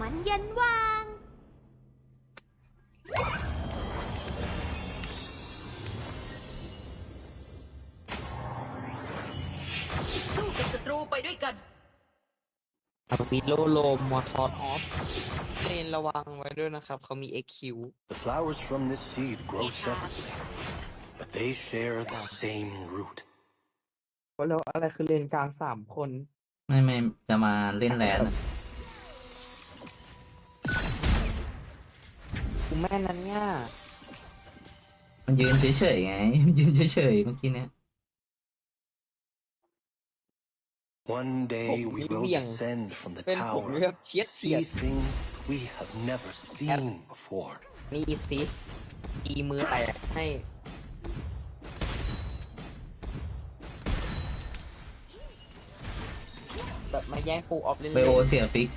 มันเย็นวาง สู้กับศัตรูไปด้วยกันมีโลโลมอทอสออฟเลนระวังไว้ด้วยนะครับ เขามี XQ The flowers from this seed grow separately, but they share the same root. แล้วอะไรคือเลนกลางสามคน ไม่ไม่จะมาเล่นแลนด์อะ แม่นนั้นเนี่ยมันยืนเฉยๆไง มันยืนเฉยๆเมื่อกี้เนี้ย One day we will descend from the เป็นผม tower, เลือกเชียดเฉีย see ด things we have never seen before. นี่สิตีมือแตกให้แบบมาแย่งปูออฟเล่นไบโอเสียฟิก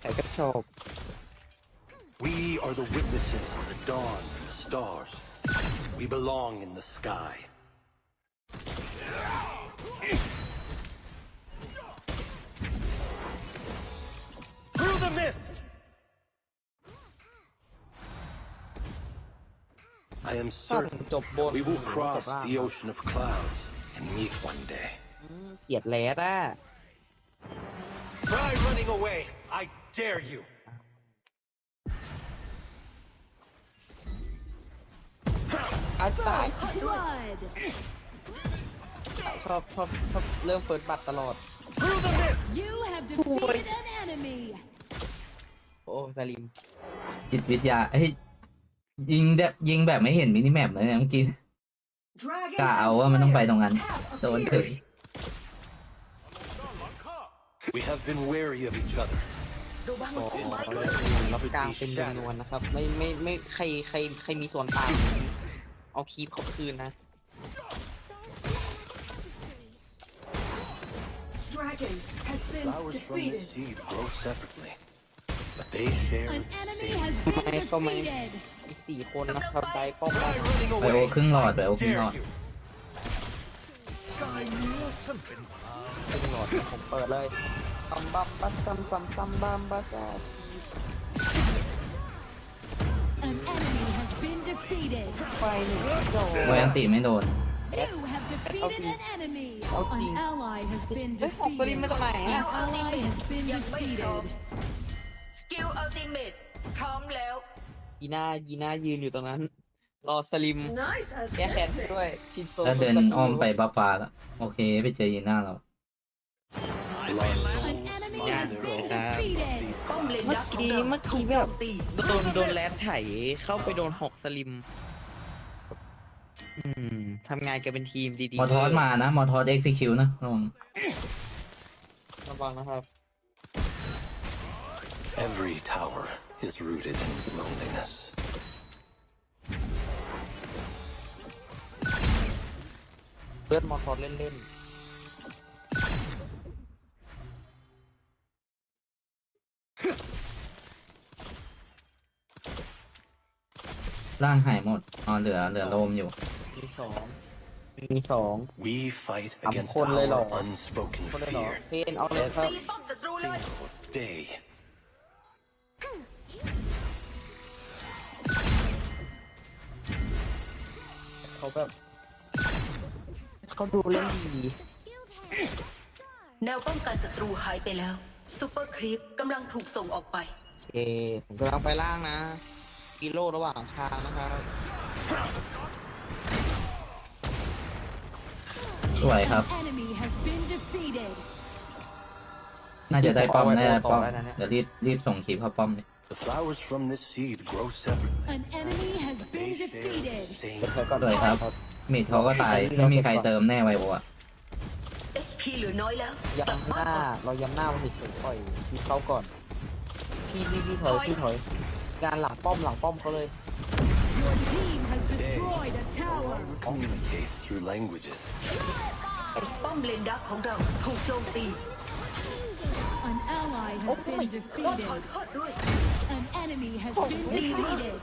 แต่ก็โชค We are the witnesses of the dawn and the stars. We belong in the sky. Through the mist! I am ถ้าผ certain มจบบน we will ผมจบ cross ล่าง the ocean of clouds and meet one day. เกลียดแลดอ่ะ Try running away! I dare you! อาตาย blood ชอบชอบชอบเริ่มเฟิร์สบัตตลอด Through the mist! you have defeated an enemy โอ้สลิมจิตวิทยาเฮ้ยยิงแบบยิงแบบไม่เห็นมินิแมปเลยนะเมื่อกี้กะเอาว่ามันต้องไปตรงนั้น โดนถึง We have been wary of each other. ระวังอ๋อพุ่มไม้เขาด้เลวยยรับกลางเป็นจำนวนนะครับ ไม่ไม่ไม่ใครใครใครมีส่วนต่างเอาคีบเขาคืนนะ Dragon has been Flowers from this seed grow separately, but they share an the enemy same. has Come been on, come on. defeated อีกสี่คนนะครับได้ป้อมได้ Try running ไบโอ away! ครึ่งหลอดไบโอ I ครึ่งหลอ dare ด you! ตึ งหลอดผมเปิดเลยซัมบัมบัสซัมซัมซัมบัมบัส an enemy has been defeated ไฟหนึ่งโดโอยันติไม่โดน you have defeated an enemy an ally has been เฮ้ยของตัวนี้ defeated มาจากไหน an อะ ally has been defeated สกิลอัลติเมตพร้อมแล้ว ยีน่ายีน่ายืนอยู่ตรงนั้น รอสลิม Nice แก้แค้นด้วย ชินโซแล้วเดินอ้อมไปบัฟฟ้าแล้วโอเค ไปเจอยีน่าเรา an enemy has been defeated ป้อมเลนเมื่อดักของกี้เราเมื่อถูกี้กแบโจบมตีโดนโดนแลนไถเข้าไปโดนหอกสลิม อืมทำงานกันเป็นทีมดีๆมอทอสมานะ มอทอสเอ็กซิคิวนะระวังระวังนะครับ Every tower is rooted in loneliness. เลือดมอทอสเล่น ร่างหายหมดอ๋อเหลือเหลือโลมอยู่ๆมีสองมีสอง We fight I'm against con lên our lò. unspoken คนเลยเหรอ fear เพนเอาเลยครับตีป้อมศัตรูเลย single day. เขาแบบเขาดูเล่นดี แนวป้องกันศัตรูหายไปแล้ว ซูเปอร์ครีปกำลังถูกส่งออกไปโอเคผมกำลังไปล่างนะ กิโลระหว่างทางนะครับ สวยครับ An enemy has been defeated น่าจะได้ป้อมเอาไว้แน่ต่อป้อมไว้นะเนี่ยเดี๋ยวรีบรีบส่งคลิปเข้าป้อมเลย The flowers from this seed grow separately. an enemy has They been share the defeated same เดี๋ยวเขาก็สวยครับมิดเขาก็ตาย ไม่มีใครเติมแน่ไวโออะ HP เหลือน้อยแล้วย้ำหน้า เราย้ำหน้ามันเฉยๆปล่อยพี่เขาก่อน พี่พี่พี่ถอยพี่ถอยงานหลังป้อมหลังป้อมเขาเลย your team has destroyed a tower communicate through languages. ป้อมเลนดักของเราถูกโจมตี an ally has been ขอ defeated โทษด้วย an enemy has been defeated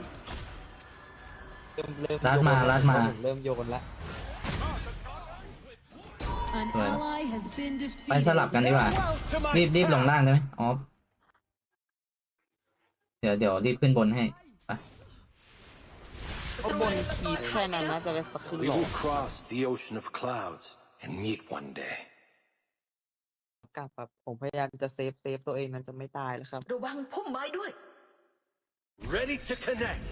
เริ่มเริ่มลัดมาโยนลัดมา เริ่มโยนแล้ว ไปสลับ defeated. กันดีกว่า To my รีบรีบลง path. ล่างได้ไหมอ๋อเดี๋ยวเดี๋ยวรีบขึ้นบนให้ก็บนคีแค่นั้นนะจะได้สักครึ่ง We หลอ will cross the ocean of clouds and meet one day. กลับครับผมพยายามจะเซฟเซฟตัวเองนั้นจะไม่ตายแล้วครับ ระวังพุ่มไม้ด้วย Ready to connect.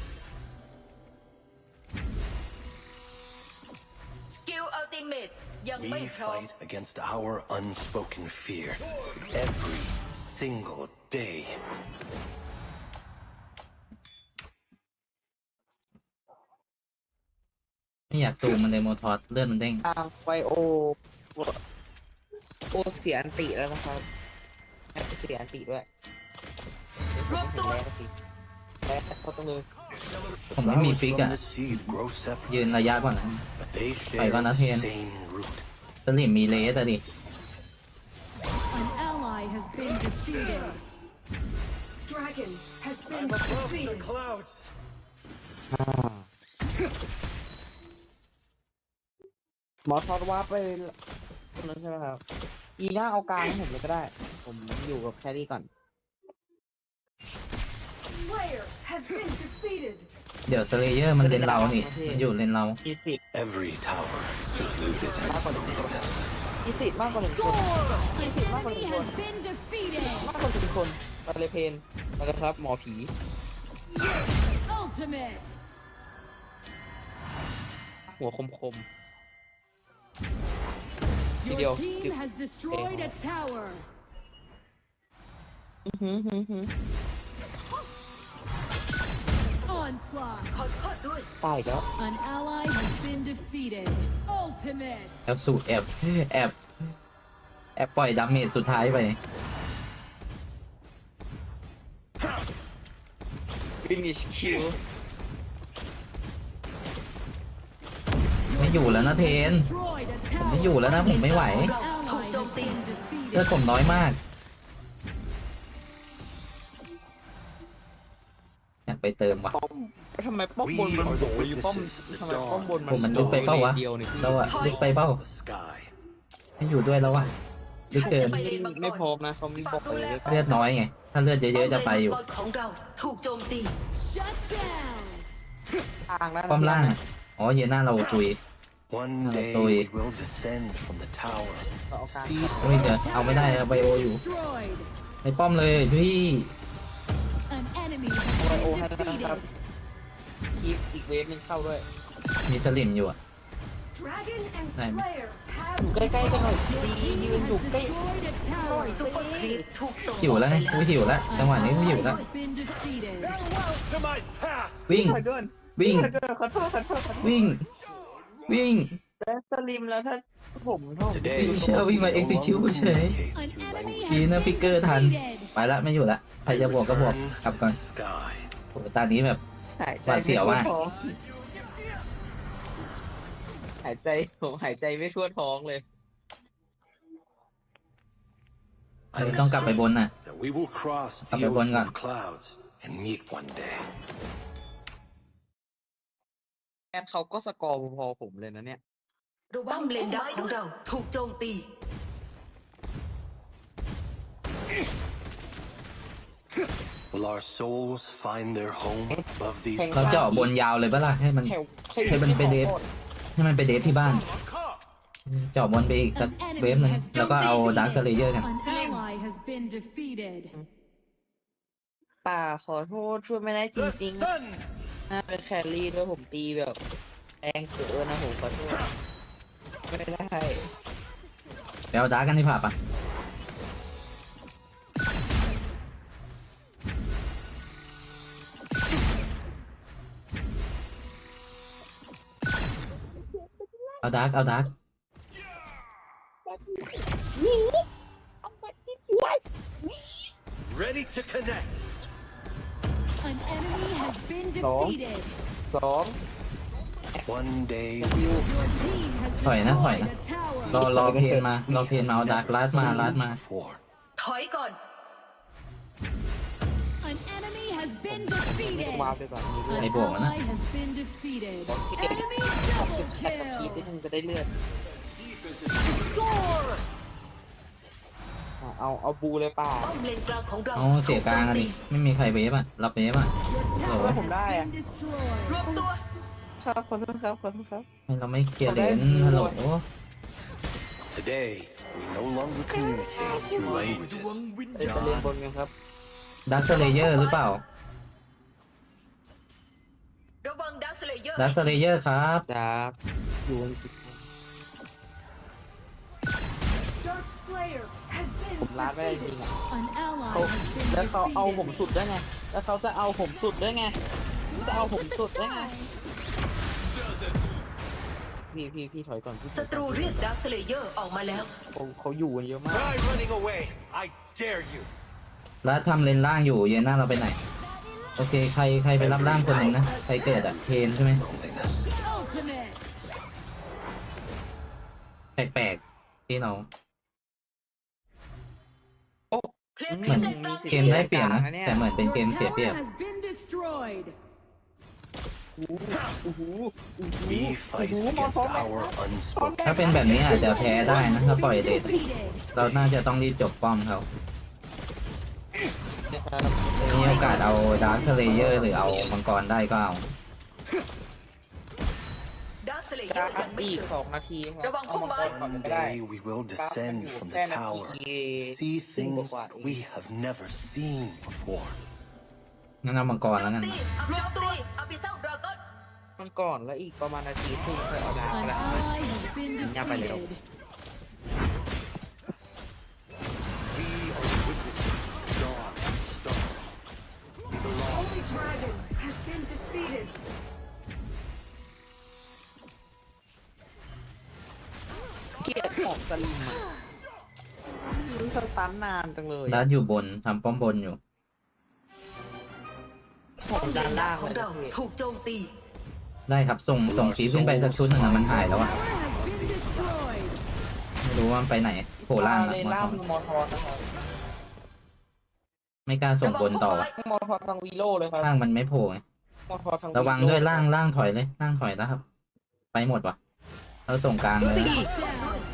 สกิลอัลติเมตยังไม่ We พร้อม fight against our unspoken fear every single day. ไม่อยากซูมมันเลยโมทอสเลื่อนมันเด้งทางไฟโอโอเสียอันติแล้วนะครับแอปเสียอันติด้วยรวมตัว แล้วก็สิแล้วเขาต้องเลย ผมไม่มี Flowers ฟิก from อะ the seed grow separate, ยืนระยะก่อนนะ but they share Phải con đã the thiên. same root. สลิมมีเลสอะดิ An ally has been defeated. Dragon has been above the defeated. clouds. หมอทอดว่าไปตรงนั้นใช่ไหมครับ อีน่าเอากลางให้ผมเลยก็ได้ ผมอยู่กับแครี่ก่อน Slayer has been defeated. เดี๋ยวสเลเยอร์มันเลนเรานี่มันอยู่เลนเรามีสิทธิ์ Every tower is looted มากกว่าหนึ่งคนมีสิทธิ์มากกว่าหนึ่งคนมีสิทธิ์มากกว่าห Enemy นึ่งคน has been defeated. มากกว่าหนึ่งคนไปเลยเพนมาเลยครับ หมอผี Ultimate. หัวคมคม Your Video. team has destroyed a tower. อื้อหือหือหือ Onslaught. ขอโทษด้วยตายอีกแล้ว An ally has been defeated. Ultimate. แอบสู่แอบแอบแอบปล่อยดาเมจสุดท้ายไป finish kill ไม่อยู่แล้วนะเทน Destroyed a ผมไม่ tower. อยู่แล้วนะผมไม่ไหว ถูก Ally โจม has ตี been เลือด defeated. ผมน้อยมาก ไปเติมว่ะ ป้อมทำไมป้อมบนมัน We are โผ the ล่อยู่ป้อม witnesses of the ทำไมป้อมบน dawn. มันผมมันลึกไปเปล่าวะ เดียวนี่พี่เราอะลึกไปเป้า The sky. ไม่อยู่ด้วยแล้วว่ะลึกเกินไปเลนมังกรไม่พร้อมนะเขามีบอกเลยเลือดน้อยไง ถ้าเลือดเยอะๆจะไปอยู่ ป้มเลนมังกรของเราถูกโจมตี Shut down. ทางนั้นป้อมล่าง อ๋อเยน่าเราจุย One Ah, day tôi- we will descend from the tower. เอากลางเฮ้ยเดี๋ยวเอาไม่ได้ไบโออยู่ Destroyed. ในป้อมเลยพี่ An enemy ไว has โอ been ให้นะครับ defeated. อีกอีกเวฟหนึงเข้าด้วยมีสลิมอยู่อะ Dragon and Này. Slayer อยู่ have ใกล้ๆกันหน่อย Your ดี team ยืน has อยู่ใกล้ destroyed a tower. ซุปเปอร์ครีปถูกส่งหิวแล้วนะออกอุ้ยหิวแล้วจังหวะนี้ก็หิว Ally แล้ว has been defeated. To my path! วิ่งขอโทษวิ่งขอโทษขอโทษขอโทษขอโทษวิ่ง วิ่ง แล้วสลิมแล้วถ้าผมเท่า Today, Ê, sao we Vinh mà no execute longer vậy? communicate An through enemy language. ดีนะ has ฟิกเกอ been ร์ทัน defeated. ไปละไม่อยู่ละใครจะบวกก็บวก Turn กลับ to ก่อน the sky. โอ้โหตอนนี้แบบ หายใจหวาดเสียวมากไม่ทั่ท้องหายใจผมหายใจไม่ทั่วท้องเลย I ต้อง am กลับไปบนน่ะ that we will cross the Tập trung ocean ngọn. of clouds and meet one day. แอดเขาก็สกอร์พอๆผมเลยนะเนี่ย ระวังป้อมเลนดักของเราถูกโจมตี Will our souls find their home above these เราเจาะบนยาวเลยปะล่ะให้มันแถวให้มันไปเดฟให้มันไปเดฟที่บ้าน เจาะบนไปอีกสัก An เวฟ enemy หนึ่ง has แล้วก็เอาดาร์คสเลเยอร์กัน An ally has been defeated. ป่าขอโทษช่วยไม่ได้จ The ริง sun! ๆน่าเป็นแครี่ด้วยผมตีแบบแรงเกินนะผมขอโทษ ไม่ได้ไปเอาดาร์กกันที่ผ่าปะเอาดาร์กเอาดาร์ก Ready to connect! An enemy has been Đó. defeated. สอง One day ดิว Your team has ถอยนะถอยนะ destroyed a รอ tower. รอเพนมารอเพนมาเอาดาร์กลาดมาลาดมา before. ถอยก่อน An enemy has been ไม่ defeated. วาร์ปไปก่อนมีเลือด An Này buồn quá nè. ally has been defeated. Ok. Enemy แค่ double กับคีด kill. นิดนึงจะได้เลือดอะเอาเอาบูเลยป่า ป้อมเลนกลางของเราเอาเสียกลางอันนี้ไม่มีใครเวฟอะรับเวฟอะ Your Oh. tower ผมได้ has อะ been destroyed. รวมตัว ครับขอโทษครับขอโทษครับให้เราไม่เคลียร์เลนฮัลโหล Today, we no longer communicate through languages. เอ้ยไปเรียนบนกันครับดักสเลเยอร์หรือเปล่าระวังดักสเลเยอร์ดักสเลเยอร์ครับ ดาบอยู่อังกฤษ Dark Slayer has been ผมร้านไม่ได้จริง defeated. อะ An ally เขา has been แล้วเขาเอาผม defeated. สุดได้ไง แล้วเขาจะเอาผมสุดได้ไงจะเอาผมสุดได้ไง พี่พี่พี่ถอยก่อนพี่ถศัอยตก่รูอนเรียกดักสเลเยอร์ออกมาแล้ว เขาเขาอยู่กันเยอะมาก Try running away. I dare you. แล้วทำเลนล่างอยู่เย็นหน้าเราไปไหน โอเค ใครใครไปรับล่างคนหนึ่งนะ ใครเกิดอะเทนใช่ไหม Ultimate. แปลกๆที่เราโอ้เคลียร์อืเคลียร์มเลนกลางมีสิเกมได้เปรียบนะเนี่ยแต่เหมือนเป็น Your เกมเสียเปรียบ tower has been destroyed. โอ้โหโอ้โห We fight against our unspoken. ถ้าเป็นแบบนี้อาจจะแพ้ได้นะถ้าปล่อยเลน Defeated. เราน่าจะต้องรีบจบป้อมเขานะครับมีโอกาสเอาดาร์คสเลเยอร์หรือเอามังกรได้ก็เอาดักสเลเยจะอร์ยังไม่อีกเกิดสองนาทีครับระวังเอามังกรก่อน One ก็ได้ day we will descend from the tower, see things we have never seen before. งั้นเอามังกรแล้วกันตีนะรวมตัวอาบิเซลดรา ก้อนมันก่อนแล้วอีกประมาณนาทีครึ่งค่อยเอาดาบ An ก็ได้ ally has been Nha phải liệu. defeated. We are the witnesses of the dawn and the stars. We belong Holy Dragon has been defeated. เกลียดของสลิมอะรู้สตันนานจังเลยดัดอยู่บนทำป้อมบนอยู่ ของด้านล่างของเลยเรานะพี่ถูกโจมตี ได้ครับส่งส่งคลิปขึ้นไปสักชุดหนึ่งอะมันหายแล้วอะ Tower has been destroyed. ไม่รู้ว่ามันไปไหนโผล่ล่างอ่อะเลนมอล่างทอมีมอทอนนะครับไม่กล้าส่งบนต่ออะมอทอนทางวีโร่เลยครับล่างมันไม่โผล่ไงมอทอนทางระวังด้วยล่างล่างถอยเลยล่างถอยแล้วครับ ไปหมดวะเราส่งกลางเลยนะ Down.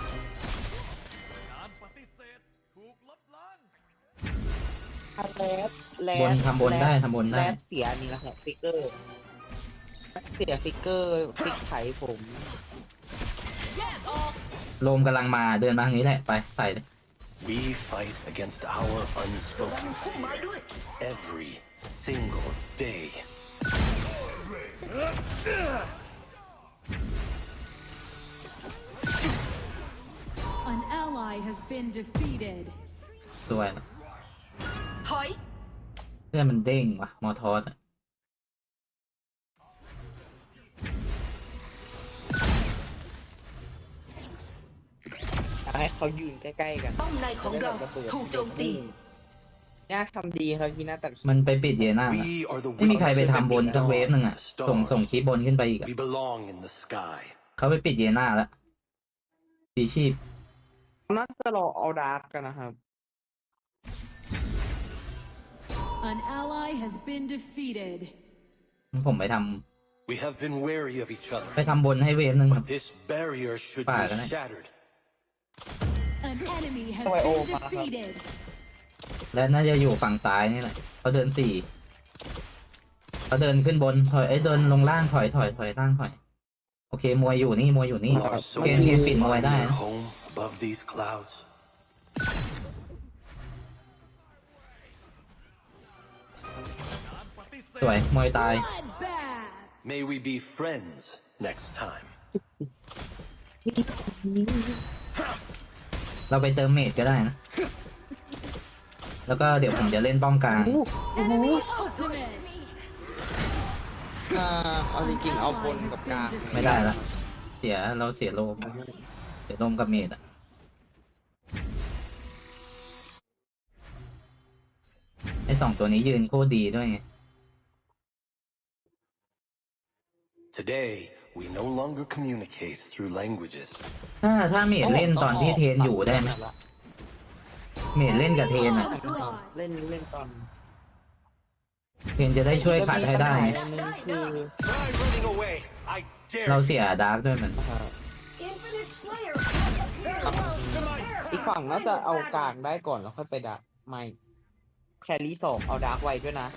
แลสแลบนสทำบนได้ทำบนแลได้สเสียนี่นะฮะฟิกเกอร์ เสียฟิกเกอร์ฟิกไขผมโลมกำลังมาเดินมาทางนี้แหละไปใส่เลย We fight against our unspoken fear every single day. An ally has been defeated. สวยนะถอยเพื่อนมันเด้งว่ะมอทอสอะ ให้เขายืนใกล้ๆกันป้อมในของเราถูกโจมตีน่าทำดีครับพี่น่าตัดมันไปปิดเยน่าอะ We are the ไม่มีใครไป witnesses ทำบน of สักเวฟหนึ่ง the อะ dawn ส่ง and the ส่ง stars. คลิปบนขึ้นไปอีกอะ We belong in the sky. เขาไปปิดเยน่าแล้วปีชีพน่าจะรอเอาดาร์กกันนะครับ An ally has been defeated. ผมไปท We have been wary of each ำ other, ไปทำบนให้เวฟหนึ่งครับ but this barrier An enemy has Ôi, ô, been mà- defeated. และน่าจะอยู่ฝั่งซ้ายนี่แหละเขาเดินสี่เขาเดินขึ้นบนถอยไอ้ยเดินลงล่างถอยถอยถอยล่างถอย โอเคมวยอยู่นี่มวยอยู่นี่ Our เกณฑ์เกณฑ์ปิด soldiers มวย find ได้ their นะ home above these clouds. สวยมวยตาย Bloodbath. May we be friends next time. เราไปเติมเมจก็ได้นะ แล้วก็เดี๋ยวผมจะเล่นป้อมกลาง Enemy ultimate. อ่าเอาจริงๆเอาบนกับกลางไม่ได้ละ เสียเราเสียโลมเสียโลมกับเมจอะไอสองตัวนี้ยืนโคตรดีด้วยไง Today, we no longer communicate through languages. ถ้าถ้าเมจเล่นตอนที่เทนอยู่ได้ไหมเมจเล่นกับเทนอะ Onslaught. เล่นเล่นตอนเทนจะได้ช่วยขัดให้ได้ไงแต่มีปัญหาอย่างหนึงคือ Try running away. I dare เรา you. เสียดาร์กด้วยมันอ่า Infinite Slayer has อีกฝั่งน่าจะเอากลางได้ก่อนแล้วค่อยไปดักไม่แครี่สองเอาดาร์กไว้ด้วยนะ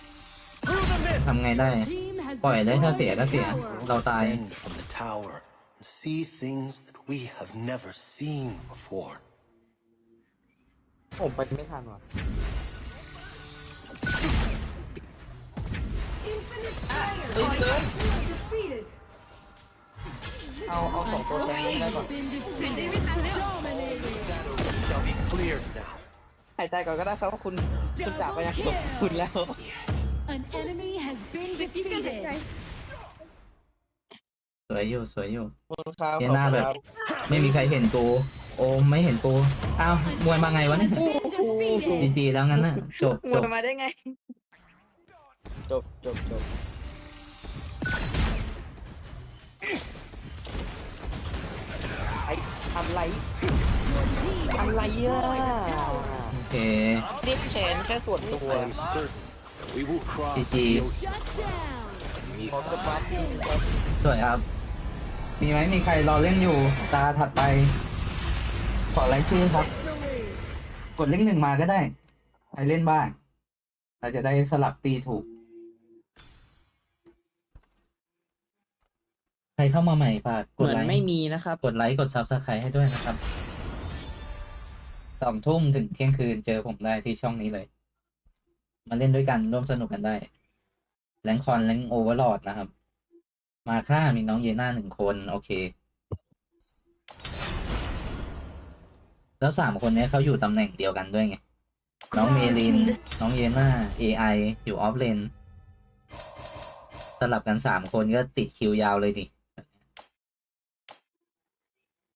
ทำไงได้ Team has ปล่อยได้ถ้าเสีย destroyed ก็ a เสีย tower. เราตาย Defend from the tower and see things that we have never seen before. ผมไปไม่ทันว่ะ Infinite Slayer Ui, has ui. been defeated. เอาเอาสองตัวแทงนี้ได้ก่อน Been defeated. Dominated. Shall be cleared now. หายใจก่อนก็ได้ครับว่าคุณคุณจากไปยังจบคุณแล้ว An enemy has been defeated. สวยอยู่สวยอยู่ ขอบคุณครับเดี๋ยวหน้าแบบ ขอบคุณครับไม่มีใครเห็นกูโอมไม่เห็นกูอ้าวมวยมาไงวะเนี่ย Has been defeated. จีจีแล้วงั้นน่ะจบมจวยบมาได้ไง จบจบจบไออะไร Your team อะไร has อะ destroyed a tower. โอเคเรียกแขนแค่ส่วนตัว I am certain that we will cross GG. the ocean Shut down. beneath ขอกดบัฟที่ครับสวยครับ มีไหมมีใครรอเล่นอยู่ตาถัดไป ขอรายชื่อครับ Victory. กดเลขหนึ่งมาก็ได้ใครเล่นบ้างเราจะได้สลับตีถูก ใครเข้ามาใหม่ฝากกเหดมือนไลค์ไม่มีนะครับ กดไลค์กดซับสไครต์ให้ด้วยนะครับสองทุ่มถึงเที่ยงคืนเจอผมได้ที่ช่องนี้เลย มาเล่นด้วยกันร่วมสนุกกันได้แรงคอนแรงโอเวอร์ลอดนะครับ มาค่ามีน้องเยน่าหนึ่งคน โอเค แล้วสามคนนี้เขาอยู่ตำแหน่งเดียวกันด้วยไง น้องเมลิน น้องเยน่า AI อยู่ออฟเลนสลับกันสามคนก็ติดคิวยาวเลยดิ